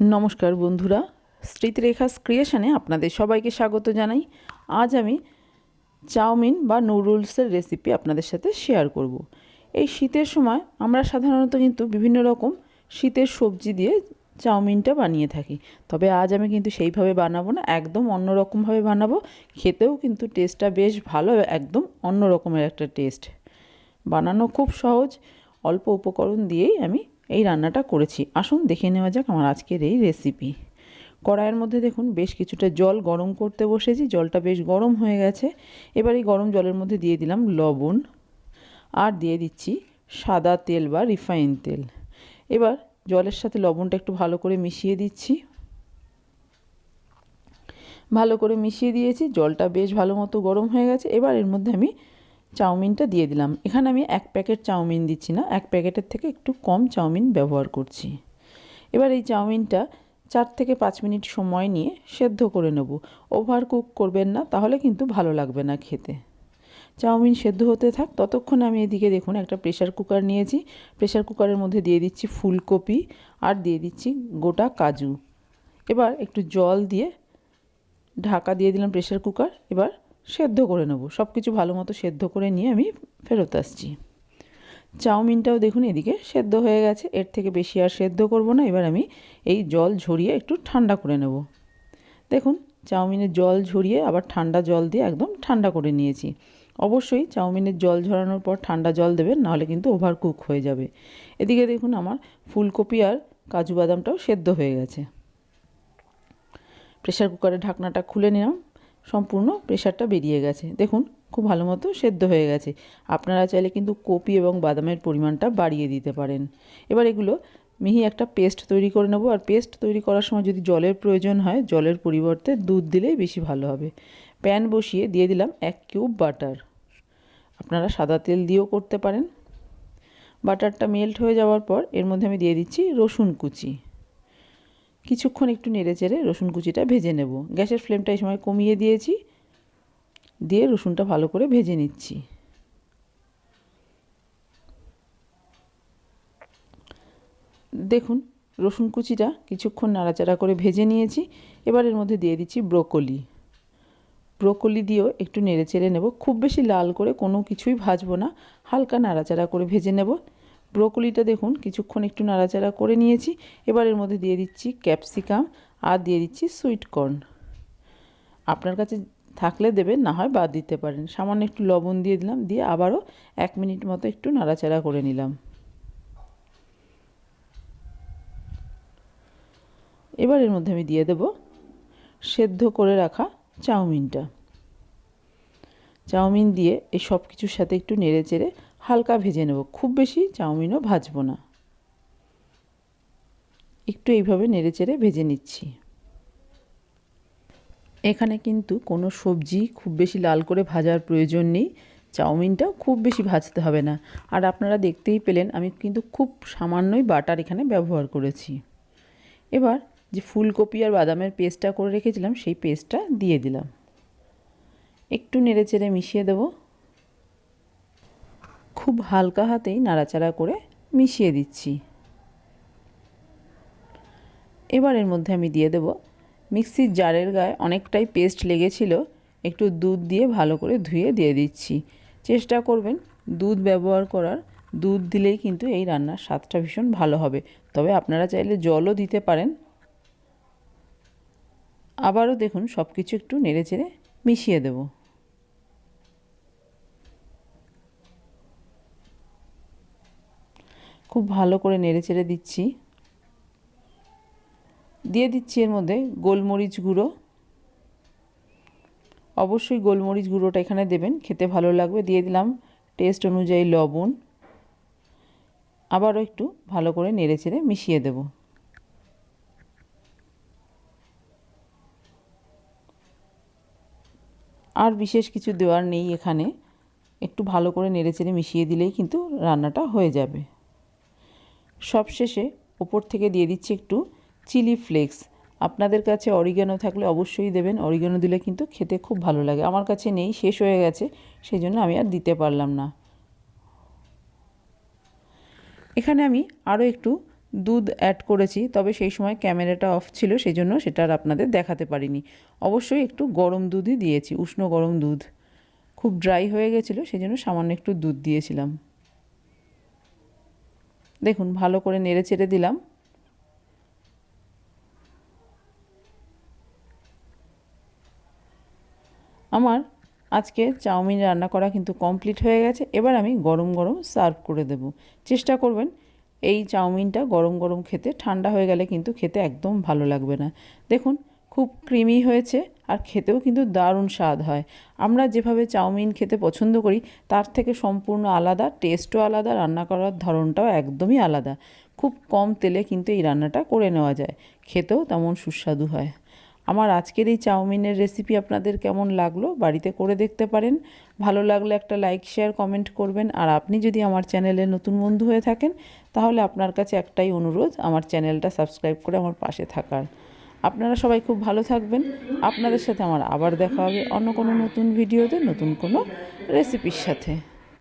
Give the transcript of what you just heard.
নমস্কার বন্ধুরা, স্মৃতিরেখাস ক্রিয়েশনে আপনাদের সবাইকে স্বাগত জানাই। আজ আমি চাউমিন বা নুডলসের রেসিপি আপনাদের সাথে শেয়ার করব। এই শীতের সময় আমরা সাধারণত কিন্তু বিভিন্ন রকম শীতের সবজি দিয়ে চাউমিনটা বানিয়ে থাকি। তবে আজ আমি কিন্তু সেইভাবে বানাবো না, একদম অন্য রকমভাবে বানাবো। খেতেও কিন্তু টেস্টটা বেশ ভালো, একদম অন্য রকমের একটা টেস্ট বানানো খুব সহজ, অল্প উপকরণ দিয়েই আমি এই রান্নাটা করেছি। আসুন দেখে নেওয়া যাক আমার আজকের এই রেসিপি কড়াইয়ের মধ্যে দেখুন বেশ কিছুটা জল গরম করতে বসেছি, জলটা বেশ গরম হয়ে গেছে। এবার এই গরম জলের মধ্যে দিয়ে দিলাম লবণ আর দিয়ে দিচ্ছি সাদা তেল বা রিফাইন তেল। এবার জলের সাথে লবণটা একটু ভালো করে মিশিয়ে দিচ্ছি। ভালো করে মিশিয়ে দিয়েছি, জলটা বেশ ভালো মতো গরম হয়ে গেছে। এবার এর মধ্যে আমি চাউমিনটা দিয়ে দিলাম। এখানে আমি এক প্যাকেট চাউমিন দিচ্ছি না, এক প্যাকেটের থেকে একটু কম চাউমিন ব্যবহার করছি। এবার এই চাউমিনটা চার থেকে পাঁচ মিনিট সময় নিয়ে সেদ্ধ করে নেব। ওভার কুক করবেন না, তাহলে কিন্তু ভালো লাগবে না খেতে। চাউমিন সেদ্ধ হতে থাক, ততক্ষণ আমি এদিকে দেখুন একটা প্রেশার কুকার নিয়েছি। প্রেশার কুকারের মধ্যে দিয়ে দিচ্ছি ফুলকপি আর দিয়ে দিচ্ছি গোটা কাজু। এবার একটু জল দিয়ে ঢাকা দিয়ে দিলাম প্রেশার কুকার। এবার সেদ্ধ করে নেব। সব কিছু ভালো মতো সেদ্ধ করে নিয়ে আমি ফেরত আসছি। চাউমিনটাও দেখুন এদিকে সেদ্ধ হয়ে গেছে। এর থেকে বেশি আর সেদ্ধ করব না। এবার আমি এই জল ঝরিয়ে একটু ঠান্ডা করে নেব। দেখুন, চাউমিনের জল ঝরিয়ে আবার ঠান্ডা জল দিয়ে একদম ঠান্ডা করে নিয়েছি। অবশ্যই চাউমিনের জল ঝরানোর পর ঠান্ডা জল দেবেন, নাহলে কিন্তু ওভার কুক হয়ে যাবে। এদিকে দেখুন আমার ফুলকপি আর কাজু বাদামটাও সেদ্ধ হয়ে গেছে। প্রেশার কুকারের ঢাকনাটা খুলে নিলাম। সম্পূর্ণ প্রেশারটা বেরিয়ে গেছে। দেখুন, খুব ভালো মতো সেদ্ধ হয়ে গেছে। আপনারা চাইলে কিন্তু কপি এবং বাদামের পরিমাণটা বাড়িয়ে দিতে পারেন। এবার এগুলো মিহি একটা পেস্ট তৈরি করে নেব। আর পেস্ট তৈরি করার সময় যদি জলের প্রয়োজন হয়, জলের পরিবর্তে দুধ দিলেই বেশি ভালো হবে। প্যান বসিয়ে দিয়ে দিলাম এক কিউব বাটার আপনারা সাদা তেল দিয়েও করতে পারেন। বাটারটা মেল্ট হয়ে যাওয়ার পর এর মধ্যে আমি দিয়ে দিচ্ছি রসুন কুচি। কিছুক্ষণ একটু নেড়ে চেড়ে রসুন কুচিটা ভেজে নেব। গ্যাসের ফ্লেমটা এই সময় কমিয়ে দিয়েছি। দিয়ে রসুনটা ভালো করে ভেজে নিচ্ছি। দেখুন, রসুন কুচিটা কিছুক্ষণ নাড়াচাড়া করে ভেজে নিয়েছি। এবার এর মধ্যে দিয়ে দিচ্ছি ব্রোকলি। ব্রোকলি দিয়েও একটু নেড়ে চেড়ে নেব। খুব বেশি লাল করে কোনো কিছুই ভাজবো না। হালকা নাড়াচাড়া করে ভেজে নেব। ব্রোকলিটা দেখুন, কিছুক্ষণ একটু নাড়াচাড়া করে নিয়েছি। এবার এর মধ্যে দিয়ে দিচ্ছি ক্যাপসিকাম আর দিয়ে দিচ্ছি সুইট কর্ন। আপনার কাছে থাকলে দেবেন, না হয় বাদ দিতে পারেন। সামান্য একটু লবণ দিয়ে দিলাম, দিয়ে আবারও এক মিনিট মতো একটু নাড়াচাড়া করে নিলাম। এবার এর মধ্যে আমি দিয়ে দেব সেদ্ধ করে রাখা চাউমিনটা। চাউমিন দিয়ে এই সব কিছুর সাথে একটু নেড়ে চেড়ে হালকা ভেজে নেব। খুব বেশি চাউমিনও ভাজবো না। একটু এইভাবে নেড়ে চেড়ে ভেজে নিচ্ছি। এখানে কিন্তু কোনো সবজি খুব বেশি লাল করে ভাজার প্রয়োজন নেই। চাউমিনটাও খুব বেশি ভাজতে হবে না। আর আপনারা দেখতেই পেলেন, আমি কিন্তু খুব সামান্যই বাটার এখানে ব্যবহার করেছি। এবার যে ফুলকপি আর বাদামের পেস্টটা করে রেখেছিলাম, সেই পেস্টটা দিয়ে দিলাম। একটু নেড়ে চেড়ে মিশিয়ে দেব। খুব হালকা হাতেই নাড়াচাড়া করে মিশিয়ে দিচ্ছি। এবার এর মধ্যে আমি দিয়ে দেব মিক্সির জারের গায়ে অনেকটাই পেস্ট লেগেছিল, একটু দুধ দিয়ে ভালো করে ধুয়ে দিয়ে দিচ্ছি। চেষ্টা করবেন দুধ ব্যবহার করার। দুধ দিলেই কিন্তু এই রান্নার স্বাদটা ভীষণ ভালো হবে। তবে আপনারা চাইলে জলও দিতে পারেন। আবারও দেখুন সব কিছু একটু নেড়ে চেড়ে মিশিয়ে দেব। খুব ভালো করে নেড়ে চেড়ে দিচ্ছি। দিয়ে দিচ্ছি এর মধ্যে গোলমরিচ গুঁড়ো। অবশ্যই গোলমরিচ গুঁড়োটা এখানে দেবেন, খেতে ভালো লাগবে। দিয়ে দিলাম টেস্ট অনুযায়ী লবণ। আবারও একটু ভালো করে নেড়ে চেড়ে মিশিয়ে দেব। আর বিশেষ কিছু দেওয়ার নেই এখানে। একটু ভালো করে নেড়ে চেড়ে মিশিয়ে দিলেই কিন্তু রান্নাটা হয়ে যাবে। সবশেষে ওপর থেকে দিয়ে দিচ্ছি একটু চিলি ফ্লেক্স। আপনাদের কাছে অরিগানো থাকলে অবশ্যই দেবেন। অরিগানো দিলে কিন্তু খেতে খুব ভালো লাগে। আমার কাছে নেই, শেষ হয়ে গেছে। সেই জন্য আমি আর দিতে পারলাম না। এখানে আমি আরও একটু দুধ অ্যাড করেছি, তবে সেই সময় ক্যামেরাটা অফ ছিল সেই জন্য সেটা আর আপনাদের দেখাতে পারিনি। অবশ্যই একটু গরম দুধই দিয়েছি, উষ্ণ গরম দুধ। খুব ড্রাই হয়ে গেছিল সেই জন্য সামান্য একটু দুধ দিয়েছিলাম। দেখুন, ভালো করে নেড়ে চেড়ে দিলাম। আমার আজকে চাউমিন রান্না করা কিন্তু কমপ্লিট হয়ে গেছে। এবার আমি গরম গরম সার্ভ করে দেব। চেষ্টা করবেন এই চাউমিনটা গরম গরম খেতে। ঠান্ডা হয়ে গেলে কিন্তু খেতে একদম ভালো লাগবে না। দেখুন খুব ক্রিমি হয়েছে আর খেতেও কিন্তু দারুণ স্বাদ হয়। আমরা যেভাবে চাউমিন খেতে পছন্দ করি, তার থেকে সম্পূর্ণ আলাদা টেস্টও আলাদা, রান্না করার ধরনটাও একদমই আলাদা। খুব কম তেলে কিন্তু এই রান্নাটা করে নেওয়া যায়। খেতেও তেমন সুস্বাদু হয়। আমার আজকের এই চাউমিনের রেসিপি আপনাদের কেমন লাগল বাড়িতে করে দেখতে পারেন। ভালো লাগলে একটা লাইক শেয়ার কমেন্ট করবেন। আর আপনি যদি আমার চ্যানেলে নতুন বন্ধু হয়ে থাকেন, তাহলে আপনার কাছে একটাই অনুরোধ, আমার চ্যানেলটা সাবস্ক্রাইব করে আমার পাশে থাকার। আপনারা সবাই খুব ভালো থাকবেন। আপনাদের সাথে আমার আবার দেখা হবে অন্য কোনো নতুন ভিডিওতে, নতুন কোনো রেসিপির সাথে।